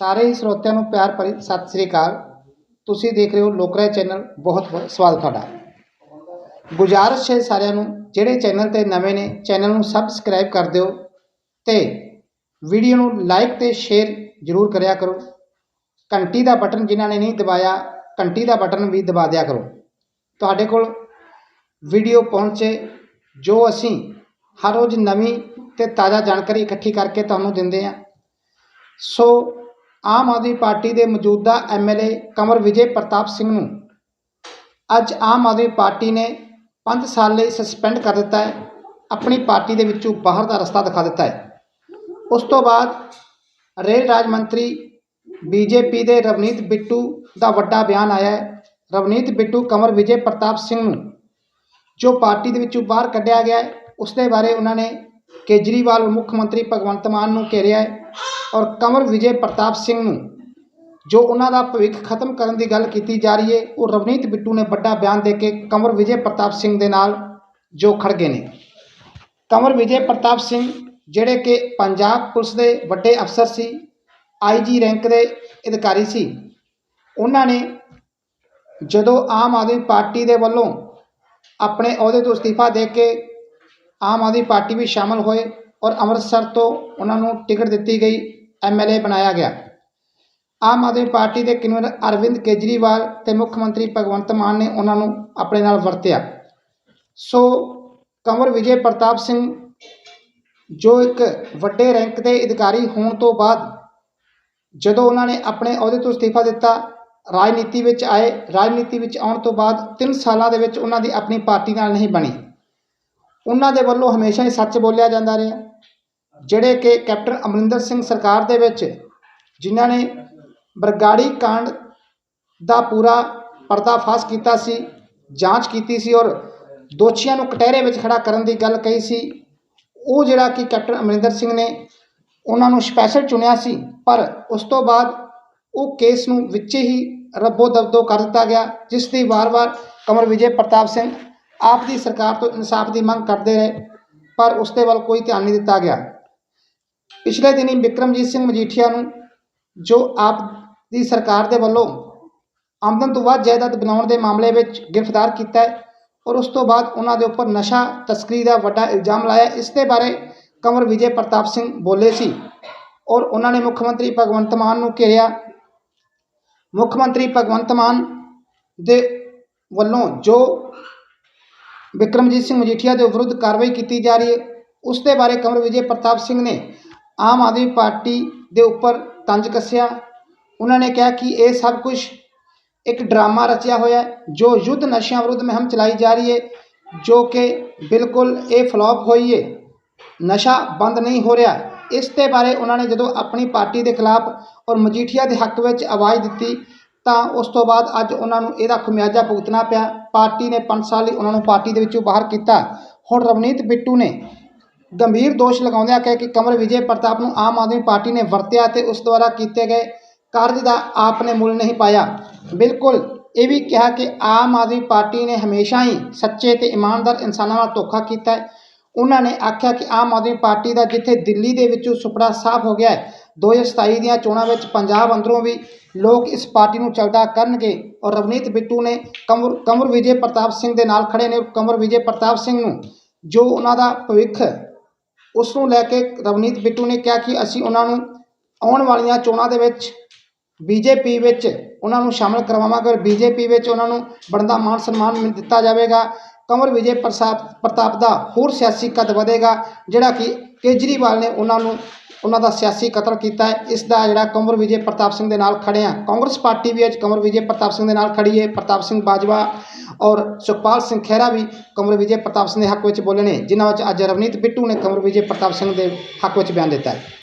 ਸਾਰੇ ਹੀ ਸਰੋਤਿਆਂ ਨੂੰ ਪਿਆਰ ਭਰੀ ਸਤਿ ਸ੍ਰੀ ਅਕਾਲ। ਤੁਸੀਂ ਦੇਖ ਰਹੇ ਹੋ ਲੋਕਰਾ ਚੈਨਲ। ਬਹੁਤ ਬਹੁਤ ਸਵਾਗਤ ਤੁਹਾਡਾ। ਗੁਜ਼ਾਰਿਸ਼ ਹੈ ਸਾਰਿਆਂ ਨੂੰ। ਜਿਹੜੇ ਚੈਨਲ ਤੇ ਨਵੇਂ ਨੇ, ਚੈਨਲ ਨੂੰ ਸਬਸਕ੍ਰਾਈਬ ਕਰ ਦਿਓ ਤੇ ਵੀਡੀਓ ਨੂੰ ਲਾਈਕ ਤੇ ਸ਼ੇਅਰ ਜ਼ਰੂਰ ਕਰਿਆ ਕਰੋ। ਘੰਟੀ ਦਾ ਬਟਨ ਜਿਨ੍ਹਾਂ ਨੇ ਨਹੀਂ ਦਬਾਇਆ, ਘੰਟੀ ਦਾ ਬਟਨ ਵੀ ਦਬਾ ਦਿਆ ਕਰੋ। ਤੁਹਾਡੇ ਕੋਲ ਵੀਡੀਓ ਪਹੁੰਚੇ, ਜੋ ਅਸੀਂ ਹਰ ਰੋਜ਼ ਨਵੀਂ ਤੇ ਤਾਜ਼ਾ ਜਾਣਕਾਰੀ ਇਕੱਠੀ ਕਰਕੇ ਤੁਹਾਨੂੰ ਦਿੰਦੇ ਹਾਂ। ਸੋ ਆਮ ਆਦਮੀ ਪਾਰਟੀ ਦੇ ਮੌਜੂਦਾ ਐਮਐਲਏ ਕੰਵਰ ਵਿਜੇ ਪ੍ਰਤਾਪ ਸਿੰਘ ਨੂੰ। ਅੱਜ ਆਮ ਆਦਮੀ ਪਾਰਟੀ ਨੇ 5 ਸਾਲ ਲਈ ਸਸਪੈਂਡ ਕਰ ਦਿੱਤਾ ਹੈ। ਆਪਣੀ ਪਾਰਟੀ ਦੇ ਵਿੱਚੋਂ ਬਾਹਰ ਦਾ ਰਸਤਾ ਦਿਖਾ ਦਿੱਤਾ ਹੈ। ਉਸ ਤੋਂ ਬਾਅਦ ਰੇਲ ਰਾਜ ਮੰਤਰੀ ਬੀਜੇਪੀ ਦੇ ਰਵਨੀਤ ਬਿੱਟੂ ਦਾ ਵੱਡਾ ਬਿਆਨ ਆਇਆ ਹੈ। ਰਵਨੀਤ ਬਿੱਟੂ ਕੰਵਰ ਵਿਜੇ ਪ੍ਰਤਾਪ ਸਿੰਘ ਨੂੰ, ਜੋ ਪਾਰਟੀ ਦੇ ਵਿੱਚੋਂ ਬਾਹਰ ਕੱਢਿਆ ਗਿਆ ਹੈ ਉਸ ਦੇ ਬਾਰੇ ਉਹਨਾਂ ਨੇ ਕੇਜਰੀਵਾਲ ਮੁੱਖ ਮੰਤਰੀ ਭਗਵੰਤ ਮਾਨ ਨੂੰ ਘੇਰਿਆ ਹੈ। ਔਰ ਕੰਵਰ ਵਿਜੇ ਪ੍ਰਤਾਪ ਸਿੰਘ ਨੂੰ, ਜੋ ਉਹਨਾਂ ਦਾ ਭਵਿੱਖ ਖਤਮ ਕਰਨ ਦੀ ਗੱਲ ਕੀਤੀ ਜਾ ਰਹੀ ਹੈ, ਉਹ ਰਵਨੀਤ ਬਿੱਟੂ ਨੇ ਵੱਡਾ ਬਿਆਨ ਦੇ ਕੇ ਕੰਵਰ ਵਿਜੇ ਪ੍ਰਤਾਪ ਸਿੰਘ ਦੇ ਨਾਲ ਜੋ ਖੜ ਗਏ ਨੇ। ਕੰਵਰ ਵਿਜੇ ਪ੍ਰਤਾਪ ਸਿੰਘ, ਜਿਹੜੇ ਕਿ ਪੰਜਾਬ ਪੁਲਿਸ ਦੇ ਵੱਡੇ ਅਫਸਰ ਸੀ ਆਈਜੀ ਰੈਂਕ ਦੇ ਅਧਿਕਾਰੀ ਸੀ, ਉਹਨਾਂ ਨੇ ਜਦੋਂ ਆਮ ਆਦਮੀ ਪਾਰਟੀ ਦੇ ਵੱਲੋਂ ਆਪਣੇ ਅਹੁਦੇ ਤੋਂ ਅਸਤੀਫਾ ਦੇ ਕੇ ਆਮ ਆਦਮੀ ਪਾਰਟੀ ਵਿੱਚ ਸ਼ਾਮਲ ਹੋਏ ਔਰ ਅੰਮ੍ਰਿਤਸਰ ਤੋਂ ਉਹਨਾਂ ਨੂੰ ਟਿਕਟ ਦਿੱਤੀ ਗਈ ਐਮਐਲਏ ਬਣਾਇਆ ਗਿਆ। ਆਮ ਆਦਮੀ ਪਾਰਟੀ ਦੇ ਕਨਵੀਨਰ ਅਰਵਿੰਦ ਕੇਜਰੀਵਾਲ ਤੇ ਮੁੱਖ ਮੰਤਰੀ ਭਗਵੰਤ ਮਾਨ ਨੇ ਉਹਨਾਂ ਨੂੰ ਆਪਣੇ ਨਾਲ ਵਰਤਿਆ। ਸੋ ਕੰਵਰ ਵਿਜੇ ਪ੍ਰਤਾਪ ਸਿੰਘ, ਜੋ ਇੱਕ ਵੱਡੇ ਰੈਂਕ ਦੇ ਅਧਿਕਾਰੀ ਹੋਣ ਤੋਂ ਬਾਅਦ ਜਦੋਂ ਉਹਨਾਂ ਨੇ ਆਪਣੇ ਅਹੁਦੇ ਤੋਂ ਅਸਤੀਫਾ ਦਿੱਤਾ, ਰਾਜਨੀਤੀ ਵਿੱਚ ਆਏ। ਰਾਜਨੀਤੀ ਵਿੱਚ ਆਉਣ ਤੋਂ ਬਾਅਦ 3 ਸਾਲਾਂ ਦੇ ਵਿੱਚ ਉਹਨਾਂ ਦੀ ਆਪਣੀ ਪਾਰਟੀ ਨਾਲ ਨਹੀਂ ਬਣੀ। ਉਹਨਾਂ ਦੇ ਵੱਲੋਂ ਹਮੇਸ਼ਾ ਹੀ ਸੱਚ ਬੋਲਿਆ ਜਾਂਦਾ ਰਿਹਾ। ਜਿਹੜੇ ਕਿ ਕੈਪਟਨ ਅਮਰਿੰਦਰ ਸਿੰਘ ਸਰਕਾਰ ਦੇ ਵਿੱਚ, ਜਿਨ੍ਹਾਂ ਨੇ ਬਰਗਾੜੀ ਕਾਂਡ ਦਾ ਪੂਰਾ ਪਰਦਾਫਾਸ਼ ਕੀਤਾ ਸੀ, ਜਾਂਚ ਕੀਤੀ ਸੀ ਔਰ ਦੋਸ਼ੀਆਂ ਨੂੰ ਕਟਹਿਰੇ ਵਿੱਚ ਖੜਾ ਕਰਨ ਦੀ ਗੱਲ ਕਹੀ ਸੀ, ਉਹ ਜਿਹੜਾ ਕਿ ਕੈਪਟਨ ਅਮਰਿੰਦਰ ਸਿੰਘ ਨੇ ਉਹਨਾਂ ਨੂੰ ਸਪੈਸ਼ਲ ਚੁਣਿਆ ਸੀ, ਪਰ ਉਸ ਤੋਂ ਬਾਅਦ ਉਹ ਕੇਸ ਨੂੰ ਵਿੱਚ ਹੀ ਰੱਬੋ ਦਬਦੋ ਕਰ ਦਿੱਤਾ ਗਿਆ, ਜਿਸ ਦੀ ਵਾਰ-ਵਾਰ ਕਮਰ ਵਿਜੇ ਪ੍ਰਤਾਪ ਸਿੰਘ ਆਪ ਦੀ ਸਰਕਾਰ ਤੋਂ ਇਨਸਾਫ ਦੀ ਮੰਗ ਕਰਦੇ ਰਹੇ, ਪਰ ਉਸ ਦੇ ਵੱਲ ਕੋਈ ਧਿਆਨ ਨਹੀਂ ਦਿੱਤਾ ਗਿਆ। ਪਿਛਲੇ ਦਿਨੀ ਵਿਕਰਮਜੀਤ ਸਿੰਘ ਮਜੀਠੀਆ ਨੂੰ, ਜੋ ਆਪ ਦੀ ਸਰਕਾਰ ਦੇ ਵੱਲੋਂ ਆਮਦਨ ਤੋਂ ਵੱਧ ਜਾਇਦਾਦ ਬਣਾਉਣ ਦੇ ਮਾਮਲੇ ਵਿੱਚ ਗ੍ਰਿਫਤਾਰ ਕੀਤਾ ਹੈ ਔਰ ਉਸ ਤੋਂ ਬਾਅਦ ਉਹਨਾਂ ਦੇ ਉੱਪਰ ਨਸ਼ਾ ਤਸਕਰੀ ਦਾ ਵੱਡਾ ਇਲਜ਼ਾਮ ਲਾਇਆ, ਇਸ ਦੇ ਬਾਰੇ ਕੰਵਰ ਵਿਜੇ ਪ੍ਰਤਾਪ ਸਿੰਘ ਬੋਲੇ ਸੀ ਔਰ ਉਹਨਾਂ ਨੇ ਮੁੱਖ ਮੰਤਰੀ ਭਗਵੰਤ ਮਾਨ ਨੂੰ ਘੇਰਿਆ। ਮੁੱਖ ਮੰਤਰੀ ਭਗਵੰਤ ਮਾਨ ਦੇ ਵੱਲੋਂ ਜੋ ਵਿਕਰਮਜੀਤ ਸਿੰਘ ਮਜੀਠੀਆ ਦੇ ਵਿਰੁੱਧ ਕਾਰਵਾਈ ਕੀਤੀ ਜਾ ਰਹੀ ਹੈ, ਉਸ ਦੇ ਬਾਰੇ ਕੰਵਰ ਵਿਜੇ ਪ੍ਰਤਾਪ ਸਿੰਘ ਨੇ ਆਮ ਆਦਮੀ ਪਾਰਟੀ ਦੇ ਉੱਪਰ ਤੰਜ ਕੱਸਿਆ। ਉਹਨਾਂ ਨੇ ਕਿਹਾ ਕਿ ਇਹ ਸਭ ਕੁਝ ਇੱਕ ਡਰਾਮਾ ਰਚਿਆ ਹੋਇਆ ਜੋ ਯੁੱਧ ਨਸ਼ਿਆਂ ਵਿਰੁੱਧ ਮੁਹਿੰਮ ਚਲਾਈ ਜਾ ਰਹੀ ਹੈ, ਜੋ ਕਿ ਬਿਲਕੁਲ ਇਹ ਫਲॉप ਹੋਈ ਹੈ। ਨਸ਼ਾ ਬੰਦ ਨਹੀਂ ਹੋ ਰਿਹਾ। ਇਸ ਦੇ ਬਾਰੇ ਉਹਨਾਂ ਨੇ ਜਦੋਂ ਆਪਣੀ ਪਾਰਟੀ ਦੇ ਖਿਲਾਫ ਔਰ ਮਜੀਠੀਆ ਦੇ ਹੱਕ ਵਿੱਚ ਆਵਾਜ਼ ਦਿੱਤੀ, ਤਾਂ ਉਸ ਤੋਂ ਬਾਅਦ ਅੱਜ ਉਹਨਾਂ ਨੂੰ ਇਹਦਾ ਖੁਮਿਆਜ਼ਾ ਭੁਗਤਣਾ ਪਿਆ। ਪਾਰਟੀ ਨੇ 5 ਸਾਲ ਲਈ ਉਹਨਾਂ ਨੂੰ ਪਾਰਟੀ ਦੇ ਵਿੱਚੋਂ ਬਾਹਰ ਕੀਤਾ। ਹੁਣ ਰਵਨੀਤ ਬਿੱਟੂ ਨੇ ਗੰਭੀਰ ਦੋਸ਼ ਲਗਾਉਂਦਿਆਂ ਕਿਹਾ ਕਿ ਕੰਵਰ ਵਿਜੇ ਪ੍ਰਤਾਪ ਨੂੰ ਆਮ ਆਦਮੀ ਪਾਰਟੀ ਨੇ ਵਰਤਿਆ ਤੇ ਉਸ ਦੁਆਰਾ ਕੀਤੇ ਗਏ ਕਾਰਜ ਦਾ ਆਪ ਨੇ ਮੁੱਲ ਨਹੀਂ ਪਾਇਆ। ਬਿਲਕੁਲ, ਇਹ ਵੀ ਕਿਹਾ ਕਿ ਆਮ ਆਦਮੀ ਪਾਰਟੀ ਨੇ ਹਮੇਸ਼ਾ ਹੀ ਸੱਚੇ ਤੇ ਇਮਾਨਦਾਰ ਇਨਸਾਨਾਂ ਨਾਲ ਧੋਖਾ ਕੀਤਾ ਹੈ। ਉਹਨਾਂ ਨੇ ਆਖਿਆ ਕਿ ਆਮ ਆਦਮੀ ਪਾਰਟੀ ਦਾ ਜਿੱਥੇ ਦਿੱਲੀ ਦੇ ਵਿੱਚੋਂ ਸੁਪੜਾ ਸਾਫ਼ ਹੋ ਗਿਆ ਹੈ 2027 ਦੀਆਂ ਚੋਣਾਂ ਵਿੱਚ ਪੰਜਾਬ ਅੰਦਰੋਂ ਵੀ ਲੋਕ ਇਸ ਪਾਰਟੀ ਨੂੰ ਚਲਦਾ ਕਰਨਗੇ ਔਰ ਰਵਨੀਤ ਬਿੱਟੂ ਨੇ ਕਮਰ ਕੰਵਰ ਵਿਜੇ ਪ੍ਰਤਾਪ ਸਿੰਘ ਦੇ ਨਾਲ ਖੜੇ ਨੇ। ਕੰਵਰ ਵਿਜੇ ਪ੍ਰਤਾਪ ਸਿੰਘ ਨੂੰ ਜੋ ਉਹਨਾਂ ਦਾ ਭਵਿੱਖ ਉਸ ਨੂੰ ਲੈ ਕੇ ਰਵਨੀਤ ਬਿੱਟੂ ਨੇ ਕਿਹਾ ਕਿ ਅਸੀਂ ਉਹਨਾਂ ਨੂੰ ਆਉਣ ਵਾਲੀਆਂ ਚੋਣਾਂ ਦੇ ਵਿੱਚ ਬੀਜੇਪੀ ਵਿੱਚ ਉਹਨਾਂ ਨੂੰ ਸ਼ਾਮਲ ਕਰਵਾਵਾਂਗੇ ਔਰ ਬੀਜੇਪੀ ਵਿੱਚ ਉਹਨਾਂ ਨੂੰ ਬਣਦਾ ਮਾਨ ਸਨਮਾਨ ਮਿਲ ਦਿੱਤਾ ਜਾਵੇਗਾ। ਕੰਵਰ ਵਿਜੇ ਪ੍ਰਸਾਦ ਪ੍ਰਤਾਪ ਦਾ ਹੋਰ ਸਿਆਸੀ ਕਦ ਵਧੇਗਾ, ਜਿਹੜਾ ਕਿ ਕੇਜਰੀਵਾਲ ਨੇ ਉਹਨਾਂ ਨੂੰ ਉਹਨਾਂ ਦਾ ਸਿਆਸੀ ਕਤਲ ਕੀਤਾ ਹੈ। ਇਸ ਦਾ ਜਿਹੜਾ ਕੰਵਰ ਵਿਜੇ ਪ੍ਰਤਾਪ ਸਿੰਘ ਦੇ ਨਾਲ ਖੜੇ ਆ ਕਾਂਗਰਸ ਪਾਰਟੀ ਵੀ ਅੱਜ ਕੰਵਰ ਵਿਜੇ ਪ੍ਰਤਾਪ ਸਿੰਘ ਦੇ ਨਾਲ ਖੜੀ ਹੈ। ਪ੍ਰਤਾਪ ਸਿੰਘ ਬਾਜਵਾ ਔਰ ਸੁਖਪਾਲ ਸਿੰਘ ਖਹਿਰਾ ਵੀ ਕੰਵਰ ਵਿਜੇ ਪ੍ਰਤਾਪ ਸਿੰਘ ਦੇ ਹੱਕ ਵਿੱਚ ਬੋਲੇ ਨੇ ਜਿਨ੍ਹਾਂ ਵਿੱਚ ਅੱਜ ਰਵਨੀਤ ਬਿੱਟੂ ਨੇ ਕੰਵਰ ਵਿਜੇ ਪ੍ਰਤਾਪ ਸਿੰਘ ਦੇ ਹੱਕ ਵਿੱਚ ਬਿਆਨ ਦਿੱਤਾ ਹੈ।